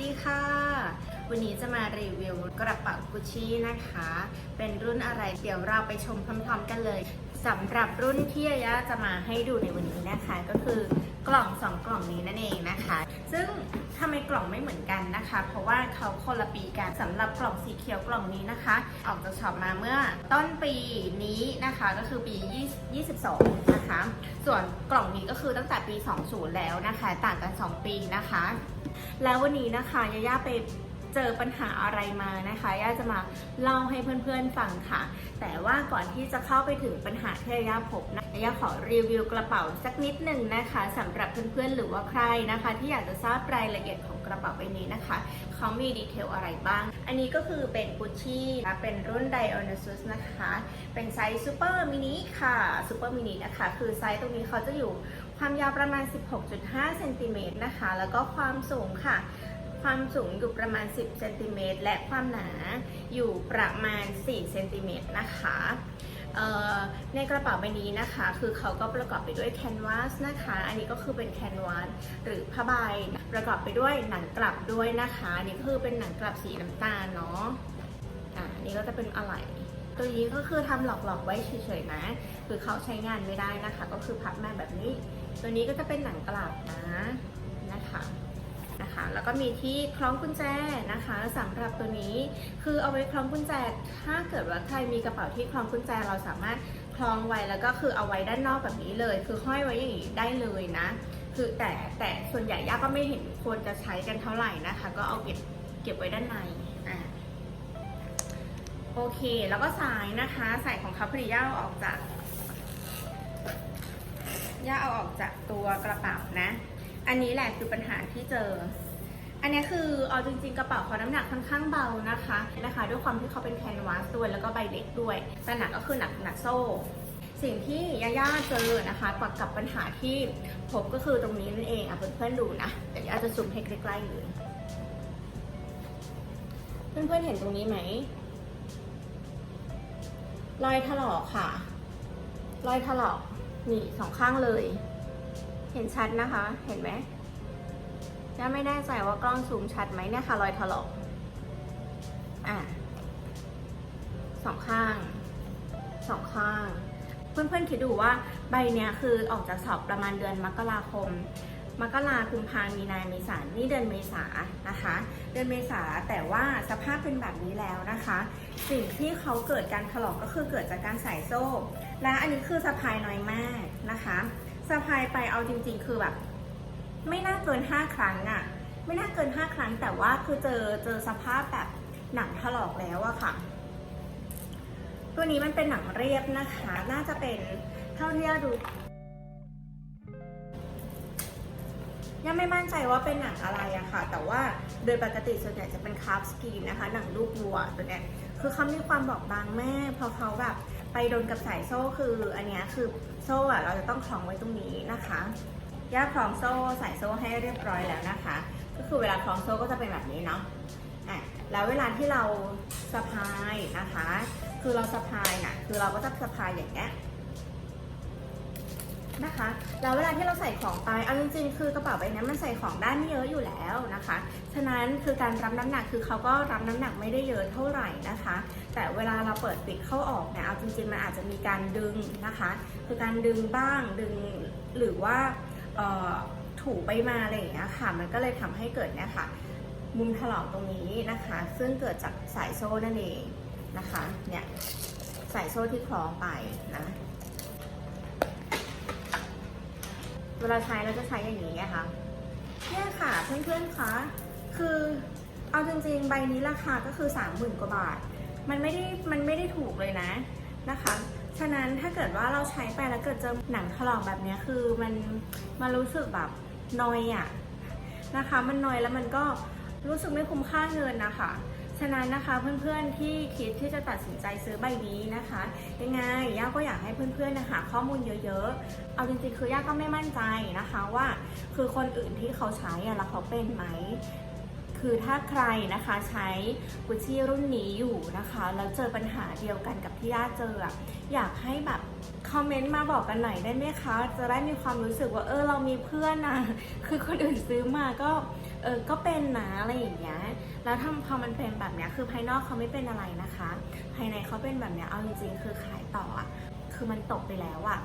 ดีค่ะ วันนี้จะมารีวิวกระเป๋ากุชชี่นะคะ เป็นรุ่นอะไรเดี๋ยวเราไปชมพร้อมๆกันเลยสำหรับรุ่นที่ยายาจะมาให้ดูในวันนี้นะคะ ก็คือกล่องสองกล่องนี้นั่นเองนะคะ ซึ่งทำไมกล่องไม่เหมือนกันนะคะ เพราะว่าเขาคนละปีกันสำหรับกล่องสีเขียวกล่องนี้นะคะ ออกจากช็อปมาเมื่อต้นปีนี้นะคะก็คือปี2022นะคะ ส่วนกล่องนี้ก็คือตั้งแต่ปี 20 แล้วนะคะ ต่างกัน 2 ปีนะคะ แล้ววันนี้นะคะยาย่าไป เจอปัญหาอะไรมานะคะย่าจะมาเล่าให้เพื่อนๆฟังค่ะ แต่ว่าก่อนที่จะเข้าไปถึงปัญหาที่ย่าพบนะยาย่าขอรีวิวกระเป๋าสักนิดหนึ่งนะคะสำหรับเพื่อนๆหรือว่าใครนะคะ ที่อยากจะทราบรายละเอียดของกระเป๋าใบนี้นะคะเขามีดีเทลอะไรบ้าง อันนี้ก็คือเป็นกุชชี่นะเป็นรุ่น Dionysus นะคะ เป็นไซส์ซูเปอร์มินิค่ะซูเปอร์มินินะคะ คือไซส์ตรงนี้เขาจะอยู่ความยาวประมาณ 16.5 เซนติเมตรนะคะ แล้วก็ความสูงค่ะ ความสูงอยู่ประมาณ 10เซนติเมตรและความหนาอยู่ประมาณ 4 เซนติเมตรนะคะในกระเป๋าใบนี้นะคะ คือเขาก็ประกอบไปด้วยแคนวาสนะคะ อันนี้ก็คือเป็นแคนวาสหรือผ้าใบ ประกอบไปด้วยหนังกลับด้วยนะคะ อันนี่คือเป็นหนังกลับสีน้ำตาลเนาะ อ่านนี้ก็จะเป็นอะไหล่ตัวนี้ก็คือทำหลอกๆไว้เฉยๆนะ คือเขาใช้งานไม่ได้นะคะ ก็คือพับมาแบบนี้ ตัวนี้ก็จะเป็นหนังกลับนะ นะคะ นะคะ แล้วก็มีที่คล้องกุญแจนะคะสำหรับตัวนี้คือเอาไว้คล้องกุญแจ ถ้าเกิดว่าใครมีกระเป๋าที่คล้องกุญแจเราสามารถคล้องไว้แล้วก็คือเอาไว้ด้านนอกแบบนี้เลย คือห้อยไว้อย่างนี้ได้เลยนะ คือแต่แต่ส่วนใหญ่ย่าก็ไม่เห็นควรจะใช้กันเท่าไหร่นะคะ ก็เอาเก็บเก็บไว้ด้านในอ่าโอเค แล้วก็สายนะคะ สายของเขาพอดีย่าเอาออกจากย่าเอาออกจากตัวกระเป๋านะ อันนี้แหละคือปัญหาที่เจอ อันนี้คือเอาจริงๆกระเป๋าเขาน้ำหนักค่อนข้างเบานะคะนะคะ ด้วยความที่เขาเป็นแคนวาสด้วยแล้วก็ใบเล็กด้วยแต่หนักก็คือหนักหนักโซ่ สิ่งที่ย่าย่าเจอนะคะกับกับปัญหาที่พบก็คือตรงนี้นั่นเองอะเพื่อนๆดูนะเดี๋ยวย่าจะซูมให้ใกล้ๆเลยเพื่อนๆเห็นตรงนี้ไหมรอยถลอกค่ะ รอยถลอกนี่สองข้างเลย เห็นชัดนะคะ เห็นไหมจะไม่แน่ใจว่ากล้องซูมชัดไหมเนี่ยค่ะรอยถลอกอะสองข้างสองข้าง เพื่อนๆคิดดูว่าใบเนี้ยคือออกจากสอบประมาณเดือนมกราคมมกราคุมพามีนาเมษานี่เดือนเมษานะคะ เดือนเมษาแต่ว่าสภาพเป็นแบบนี้แล้วนะคะ สิ่งที่เขาเกิดการถลอกก็คือเกิดจากการใส่โซ่ และอันนี้คือสะพายน้อยมากนะคะะพายไปเอาจริง ๆ คือแบบ ไม่น่าเกิน5ครั้งอะ่ะ ไม่น่าเกิน5ครั้งแต่ว่าคือเจอเจอสภาพแบบหนังถลอกแล้วอะค่ะ ตัวนี้มันเป็นหนังเรียบนะคะ น่าจะเป็นเท่าที่เราดู ยังไม่มั่นใจว่าเป็นหนังอะไรอะค่ะ แต่ว่าโดยปกติส่วนใหญ่จะเป็นคาร์บสกรีนนะคะ หนังลูกวัวตัวเนี้ยคือเขามีความบอกบางแม่พอเขาแบบ ไปโดนกับสายโซ่คืออันนี้คือโซ่อะเราจะต้องคล้องไว้ตรงนี้นะคะย่าคล้องโซ่สายโซ่ให้เรียบร้อยแล้วนะคะ ก็คือเวลาคล้องโซ่ก็จะเป็นแบบนี้เนาะอะแล้วเวลาที่เราสะพายนะคะ คือเราสะพายน่ะคือเราก็จะสะพายอย่างเงี้ย นะคะแล้วเวลาที่เราใส่ของไปเอาจริงๆคือกระเป๋าใบนี้มันใส่ของได้ไม่เยอะอยู่แล้วนะคะ ฉะนั้นคือการรับน้ำหนักคือเขาก็รับน้ำหนักไม่ได้เยอะเท่าไหร่นะคะ แต่เวลาเราเปิดปิดเข้าออกเนี่ยเอาจริงๆมันอาจจะมีการดึงนะคะ คือการดึงบ้างดึงหรือว่าถูไปมาอะไรอย่างเงี้ยค่ะ มันก็เลยทำให้เกิดเนี่ยค่ะ มุมถลอกตรงนี้นะคะ ซึ่งเกิดจากสายโซ่นั่นเองนะคะเนี่ยสายโซ่ที่คล้องไปนะ เวลาใช้เราจะใช้อย่างนี้ไงคะเนี่ยค่ะเพื่อนๆคะคือเอาจริงๆใบนี้ราคาก็คือ 30,000 กว่าบาท มันไม่ได้มันไม่ได้ถูกเลยนะนะคะ ฉะนั้นถ้าเกิดว่าเราใช้ไปแล้วเกิดเจอหนังถลอกแบบนี้คือมันมันรู้สึกแบบนอยอะนะคะ มันนอยแล้วมันก็รู้สึกไม่คุ้มค่าเงินนะคะ ฉะนั้นนะคะเพื่อนๆที่คิดที่จะตัดสินใจซื้อใบนี้นะคะ ยังไงย่าก็อยากให้เพื่อนๆนะคะข้อมูลเยอะๆ เอาจริงๆคือย่าก็ไม่มั่นใจนะคะว่า คือคนอื่นที่เขาใช้อะแล้วเขาเป็นไหมคือถ้าใครนะคะใช้กุชชี่รุ่นนี้อยู่นะคะ แล้วเจอปัญหาเดียวกันกับที่ย่าเจออะอยากให้แบบคอมเมนต์มาบอกกันหน่อยได้ไหมคะ จะได้มีความรู้สึกว่าเออเรามีเพื่อนนะคือคนอื่นซื้อมาก็เออก็เป็นนะอะไรอย่างเงี้ย แล้วทำพอมันเป็นแบบนี้คือภายนอกเขาไม่เป็นอะไรนะคะ ภายในเขาเป็นแบบนี้เอาจริงๆ คือขายต่ออะคือมันตกไปแล้วอะ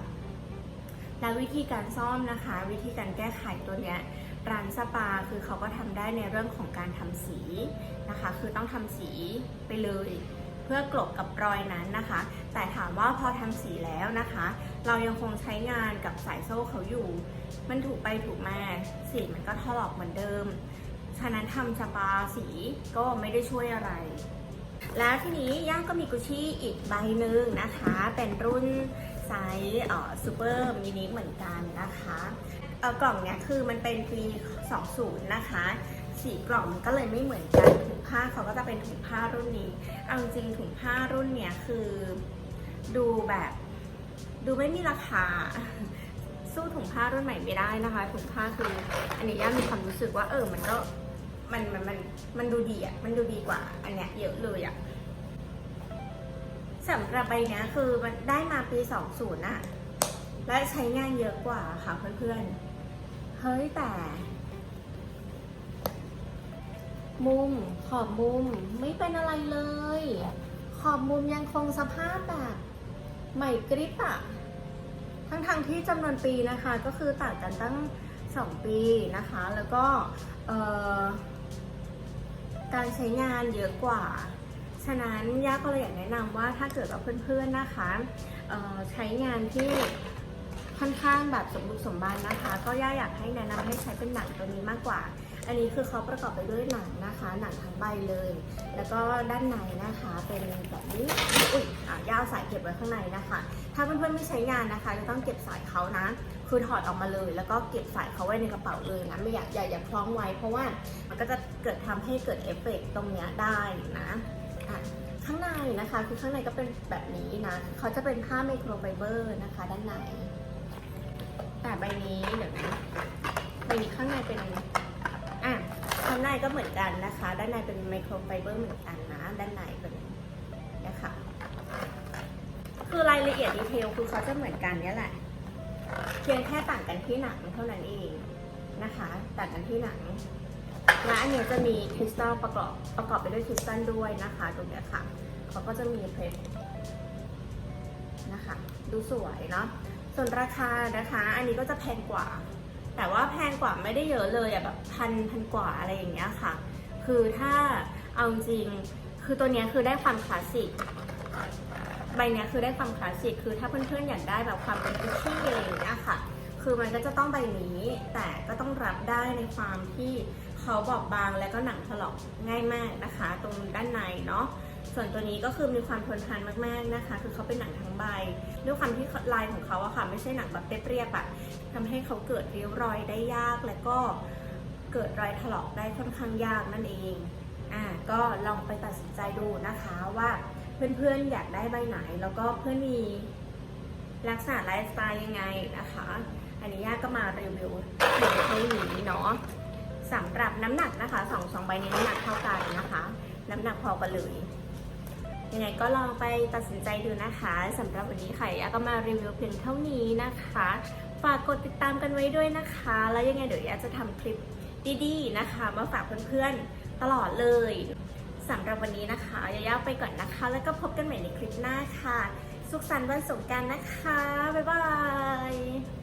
แล้ววิธีการซ่อมนะคะ วิธีการแก้ไขตัวเนี้ยร้านสปาคือเขาก็ทำได้ในเรื่องของการทำสีนะคะ คือต้องทำสีไปเลยเพื่อกลบกับรอยนั้นนะคะ แต่ถามว่าพอทำสีแล้วนะคะ เรายังคงใช้งานกับสายโซ่เขาอยู่ มันถูกไปถูกมาสีมันก็ถลอกเหมือนเดิม ฉะนั้นทำสปาสีก็ไม่ได้ช่วยอะไร แล้วทีนี้ย่างก็มีกุชชี่อีกใบหนึ่งนะคะ เป็นรุ่นไซส์ซูเปอร์มินิเหมือนกันนะคะกล่องเนี้ยคือมันเป็นปี 20 นะคะสีกล่องก็เลยไม่เหมือนกันถุงผ้าเขาก็จะเป็นถุงผ้ารุ่นนี้เอาจริงถุงผ้ารุ่นเนี้ยคือดูแบบดูไม่มีราคา สู้ถุงผ้ารุ่นใหม่ไม่ได้นะคะ ถุงผ้าคือ อันนี้ย่ามีความรู้สึกว่าเออมันก็ มันมันมันมันดูดีอะมันดูดีกว่า อันเนี้ยเยอะเลยอะสำหรับใบเนี้ยคือมันได้มาปี 20อะและใช้งานเยอะกว่าค่ะเพื่อนๆ เฮ้ยแต่ มุมขอบมุมไม่เป็นอะไรเลย ขอบมุมยังคงสภาพแบบใหม่กริบอะทั้งทางๆที่จำนวนปีนะคะ ก็คือต่างกันตั้ง 2 ปีนะคะ แล้วก็เอ่อ การใช้งานเยอะกว่า ฉะนั้นย่าก็เลยอยากแนะนำว่าถ้าเกิดว่าเพื่อนๆนะคะใช้งานที่ค่อนข้างแบบสมบุกสมบันนะคะ ก็ย่าอยากให้แนะนำให้ใช้เป็นหนังตัวนี้มากกว่า อันนี้คือเขาประกอบไปด้วยหนังนะคะ หนังทั้งใบเลย แล้วก็ด้านในนะคะเป็นแบบนี้อุ้ยอะย่าสายเก็บไว้ข้างในนะคะ ถ้าเพื่อนๆไม่ใช้งานนะคะจะต้องเก็บสายเขานะ คือถอดออกมาเลย แล้วก็เก็บสายเขาไว้ในกระเป๋าเลยนะไม่อยากอย่าอย่าคล้องไว้ เพราะว่ามันก็จะเกิดทำให้เกิดเอฟเฟกต์ตรงเนี้ยได้นะอะข้างในนะคะคือข้างในก็เป็นแบบนี้นะเขาจะเป็นผ้าไมโครไฟเบอร์นะคะ ด้านในแต่ใบนี้เดี๋ยวนะใบนี้ข้างในเป็น อะข้างในก็เหมือนกันนะคะ ด้านในเป็นไมโครไฟเบอร์เหมือนกันนะ ด้านในเป็นนะคะคือรายละเอียดดีเทลคือเขาจะเหมือนกันเนี่ยแหละ เพียงแค่ต่างกันที่หนังเท่านั้นเองนะคะ ต่างกันที่หนังและอันนี้จะมีคริสตัลประกอบประกอบไปด้วยคริสตัลด้วยนะคะ ตรงนี้ค่ะ เขาก็จะมีเพชรนะคะ ดูสวยเนาะ ส่วนราคานะคะ อันนี้ก็จะแพงกว่า แต่ว่าแพงกว่าไม่ได้เยอะเลยอะแบบพันพันกว่าอะไรอย่างเงี้ยค่ะ คือถ้าเอาจริงคือตัวเนี้ยคือได้ความคลาสสิกใบเนี้ยคือได้ความคลาสสิกคือถ้าเพื่อนๆอยากได้แบบความเป็นกุชชี่อะไรอย่างเงี้ยค่ะ คือมันก็จะต้องใบนี้แต่ก็ต้องรับได้ในความที่เขาบอบบางและก็หนังถลอกง่ายมากนะคะ ตรงด้านในเนาะ ส่วนตัวนี้ก็คือมีความทนทานมากๆนะคะ คือเขาเป็นหนังทั้งใบ ด้วยความที่ลายของเขาอะค่ะ ไม่ใช่หนังแบบเปรียบๆอะทำให้เขาเกิดริ้วรอยได้ยากและก็เกิดรอยถลอกได้ค่อนข้างยากนั่นเองอ่าก็ลองไปตัดสินใจดูนะคะว่าเพื่อนๆอยากได้ใบไหน แล้วก็เพื่อนมีลักษณะไลฟ์สไตล์ยังไงนะคะ อันนี้ย่าก็มารีวิวเพียงเท่านี้เนาะสำหรับน้ำหนักนะคะสองสองใบนี้น้ำหนักเท่ากันนะคะ น้ำหนักพอกันเลย ยังไงก็ลองไปตัดสินใจดูนะคะสำหรับวันนี้ค่ะยาก็มารีวิวเพียงเท่านี้นะคะ ฝากกดติดตามกันไว้ด้วยนะคะ แล้วยังไงเดี๋ยวยาจะทำคลิปดีๆนะคะ มาฝากเพื่อนๆตลอดเลยสำหรับวันนี้นะคะยายาไปก่อนนะคะ แล้วก็พบกันใหม่ในคลิปหน้าค่ะ สุขสันต์วันสงกรารนะคะ บ๊ายบาย